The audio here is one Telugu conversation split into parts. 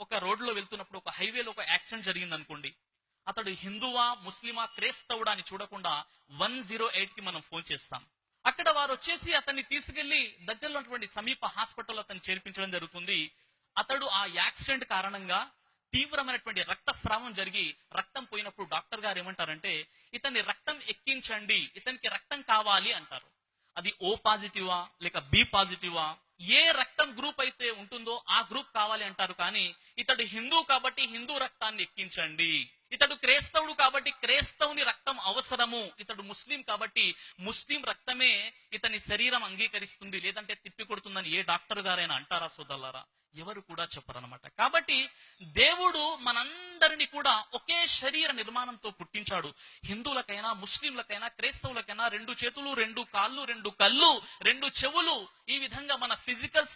ఒక రోడ్లో వెళ్తున్నప్పుడు ఒక హైవేలో ఒక యాక్సిడెంట్ జరిగింది అనుకోండి అతడు హిందువా ముస్లిమా క్రైస్తవుడా అని చూడకుండా వన్ జీరో ఎయిట్కి మనం ఫోన్ చేస్తాం. అక్కడ వారు వచ్చేసి అతన్ని తీసుకెళ్ళి దగ్గరలో ఉన్నటువంటి సమీప హాస్పిటల్ అతన్ని చేర్పించడం జరుగుతుంది. అతడు ఆ యాక్సిడెంట్ కారణంగా తీవ్రమైనటువంటి రక్తస్రావం జరిగి రక్తం పోయినప్పుడు డాక్టర్ గారు ఏమంటారంటే ఇతన్ని రక్తం ఎక్కించండి ఇతనికి రక్తం కావాలి అంటారు. అది ఓ పాజిటివా లేక బి పాజిటివా ఏ రక్తం గ్రూప్ అయితే ఉంటుందో ఆ గ్రూప్ కావాలి అంటారు కానీ ఇతడు హిందూ కాబట్టి హిందూ రక్తాన్ని ఎక్కించండి. ఇతడు క్రైస్తవుడు కాబట్టి క్రైస్తవుని రక్తం అవసరము. ఇతడు ముస్లిం కాబట్టి ముస్లిం రక్తమే ఇతని శరీరం అంగీకరిస్తుంది. లేదంటే తిప్పి కొడుతుందని ఏ డాక్టర్ గారైనా అంటారా సోదల్లారా ఎవరు కూడా చెప్పరనమాట కాబట్టి దేవుడు మనందరిని కూడా ఒకే శరీర నిర్మాణంతో పుట్టించాడు. హిందువులకైనా ముస్లింలకైనా క్రైస్తవులకైనా రెండు చేతులు రెండు కాళ్ళు రెండు కళ్ళు రెండు చెవులు ఈ విధంగా మన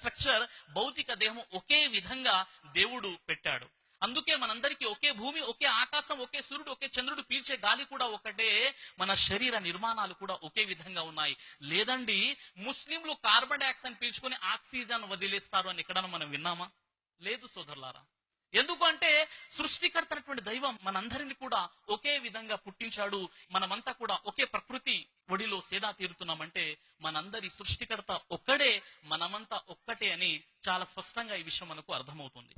స్ట్రక్చర్ భౌతిక దేహం ఒకే విధంగా దేవుడు పెట్టాడు. అందుకే మనందరికీ ఒకే భూమి ఒకే ఆకాశం ఒకే సూర్యుడు ఒకే చంద్రుడు పీల్చే గాలి కూడా ఒకటే. మన శరీర నిర్మాణాలు కూడా ఒకే విధంగా ఉన్నాయి. లేదండి ముస్లింలు కార్బన్ డైఆక్సైడ్ పీల్చుకొని ఆక్సిజన్ వదిలేస్తారు అని ఎక్కడన్నా మనం విన్నామా? లేదు సోదరులారా. ఎందుకు అంటే సృష్టికర్తనటువంటి దైవం మనందరిని కూడా ఒకే విధంగా పుట్టించాడు. మనమంతా కూడా ఒకే ప్రకృతి పొడిలో సేదా తీరుతున్నామంటే మనందరి సృష్టికర్త ఒక్కడే మనమంతా ఒక్కటే అని చాలా స్పష్టంగా ఈ విషయం మనకు అర్థమవుతుంది.